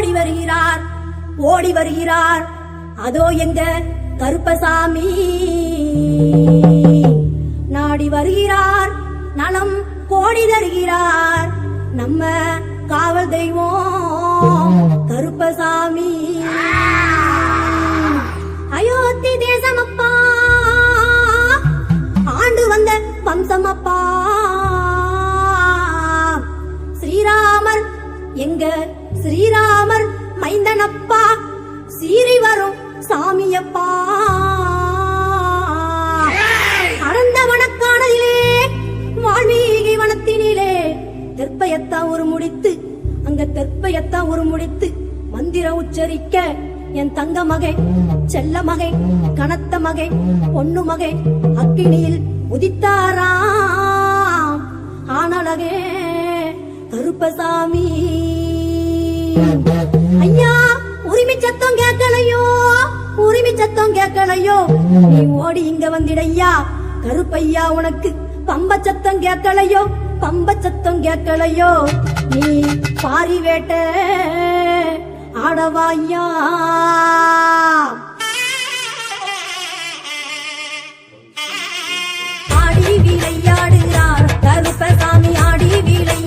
ஓடி வருகிறார் ஓடி வருகிறார். அதோ எங்க கருப்பசாமி. நாடி வருகிறார் நலம் கோடி தருகிறார். நம்ம காவல் தெய்வம் கருப்பசாமி. அயோத்தி தேசம் அப்பா ஆண்டு வந்த வம்சம் அப்பா ஸ்ரீராமர் எங்க ஸ்ரீராமர் மைந்தனப்பா சீறி வரும் சாமியப்பா. அடர்ந்த வனக்கானதிலே வால்மீகி வனத்தினிலே தெற்பயத்தா ஒரு முடித்து அங்க தெற்பயத்தா ஒரு முடித்து மந்திர உச்சரிக்க என் தங்க மகை செல்ல மகை கனத்த மகை பொண்ணு மகை அக்கினியில் உதித்தாராம். ஆனழகே கருப்பசாமி. ஐயா உரிமை சத்தம் கேட்கலையோ? உரிமை சத்தம் கேட்கலையோ? நீ ஓடி இங்க வந்திடையா? கருப்பையா உனக்கு பம்ப சத்தம் கேட்கலையோ? பம்ப சத்தம் கேட்கலையோ? நீ பாரி வேட்ட ஆடவாயா ஆடி விளையாடுகிறார் கருப்பசாமி ஆடி விளை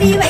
anyway.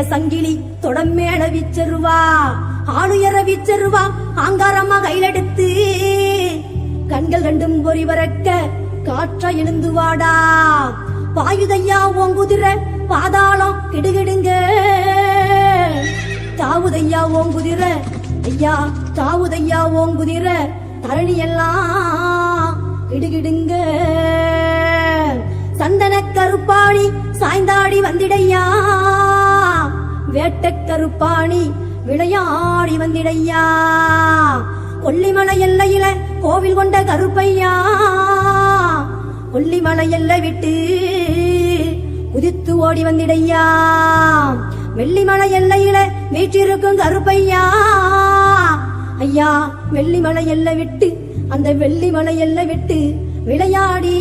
மேல சங்கிலி? தொடம் விச்சருவா ஆளுயர விச்சருவா. ஆங்காரமா கையிலெடுத்து. கண்கள் ரெண்டும் பொறி வரக்க காற்ற எழுந்து வாடா பாயுதையா ஓங்குதிர பாதாளம் கிடுகிடுங்க. தாவுதையா ஓங்குதிர ஐயா தாவுதையா ஓங்குதிர தரணி எல்லாம் கிடுகிடுங்க. சந்தன கருப்பாடி சாய்ந்தாடி வந்திடையா. வேட்டக்கருப்பாணி விளையாடி வந்திடையா. கொல்லிமலை எல்லையில கோவில் கொண்ட கருப்பையா. கொல்லிமலை எல்லை விட்டு குதித்து ஓடி வந்திடையா. வெள்ளிமலை எல்லையில வீற்றிருக்கும் கருப்பையா. ஐயா வெள்ளிமலை எல்லை விட்டு அந்த வெள்ளிமலை எல்லை விட்டு விளையாடி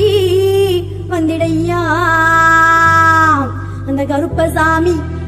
வந்திடையா. அந்த கருப்பசாமி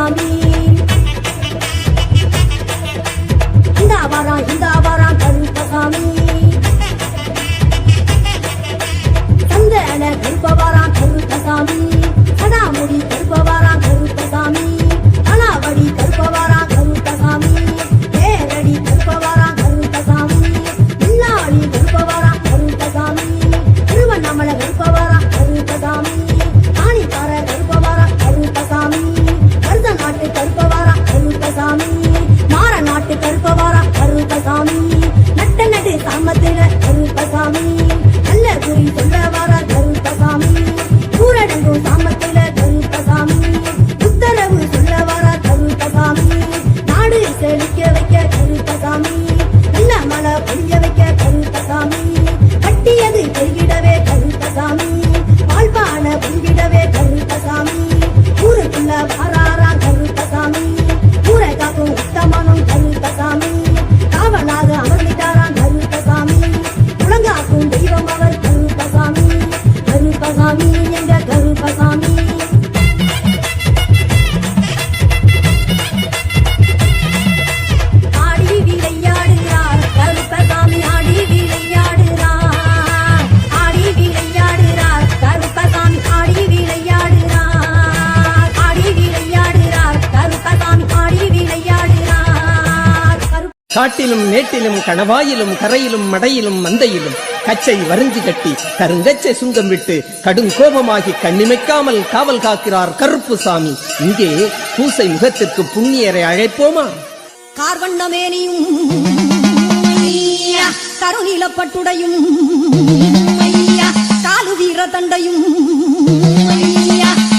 Tommy. காட்டிலும் மேட்டிலும் கணவாயிலும் கரையிலும் மடையிலும் மந்தையிலும் கச்சை வரிஞ்சு கட்டி கருங்கச்சை சுங்கம் விட்டு கடும் கோபமாகி கண்ணிமைக்காமல் காவல் காக்கிறார் கருப்பு சாமி. இங்கே பூசை முகத்திற்கு புண்ணியரை அழைப்போமா? கார்வண்ணமேனியும் கருநீலப்பட்டுடையும் காலு வீர தண்டையும்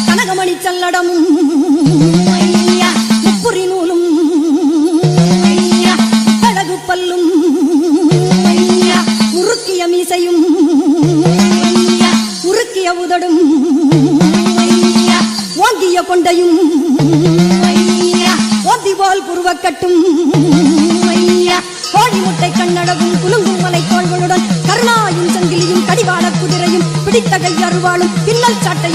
கனகமணி சல்லடமும் கொண்டையும் ஓந்தி போல் புருவக்கட்டும் கோழி முட்டை கண்ணடவும் குலுங்கும் மலை தோள்களுடன் கருணாயும் சங்கிலியும் கடிவாள குதிரையும் பிடித்த கை அருவாளும் பின்னல் சாட்டை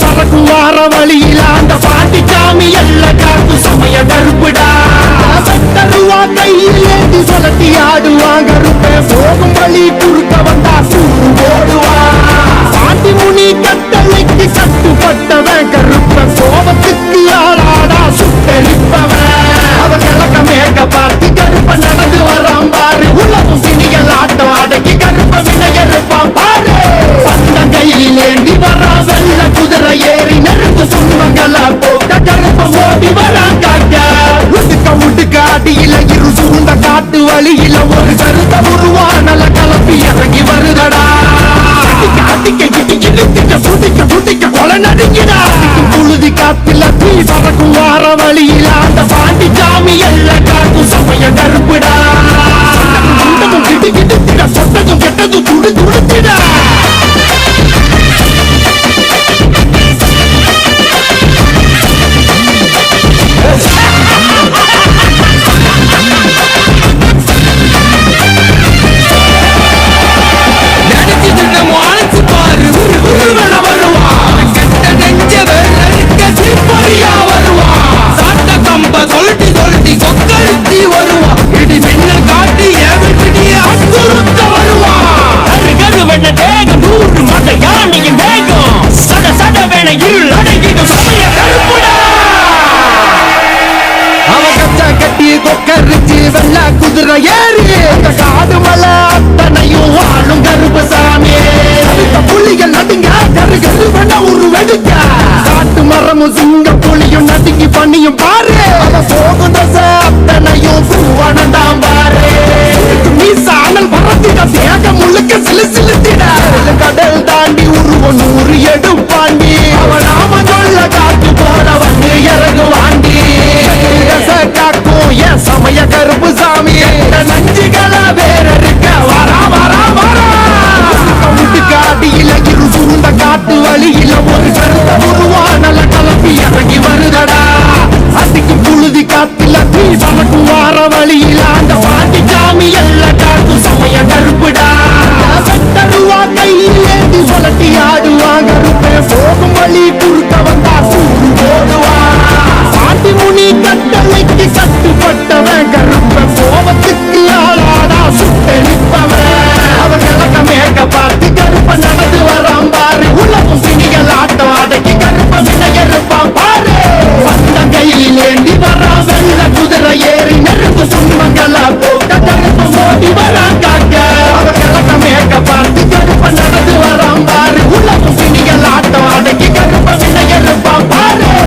வரக்கு வார வழியில்? அந்த பாட்டி சாமி எல்ல காத்து சமய கருப்புடா. சட்டருவா கையில் ஏந்தி சொலட்டி ஆடுவாங்க ருப்பே. போகும் வழி குறுக்க வந்தா சூடு ஓடுவா பாட்டி முனி கட்டளைக்கு கட்டுப்பட்டவன் கருப்ப கோபத்துக்கு ஆளாடா சுட்ட நிற்பவன். கிழக்க மேக பார்த்து கருப்ப நடந்து வரான் பாரு. உலகம் சினிகள் ஆட்டம் அடக்கி கருப்ப வினையறுப்பான் பாரு. கையில் ஏந்தி வரான் ஏறி நெருப்பு சுண்ணுமங்களா போட்ட கருப்பு ஓடி வரா அத்தனையும் பாரு. போகும் தசை அத்தனையும் பூவனந்தாம் பாரு. மீச அனல் பறத்திட தேக முழுக்க சிலு சிலுத்திட. கடல் தாண்டி உருவ நூறு எடுப்ப jabalí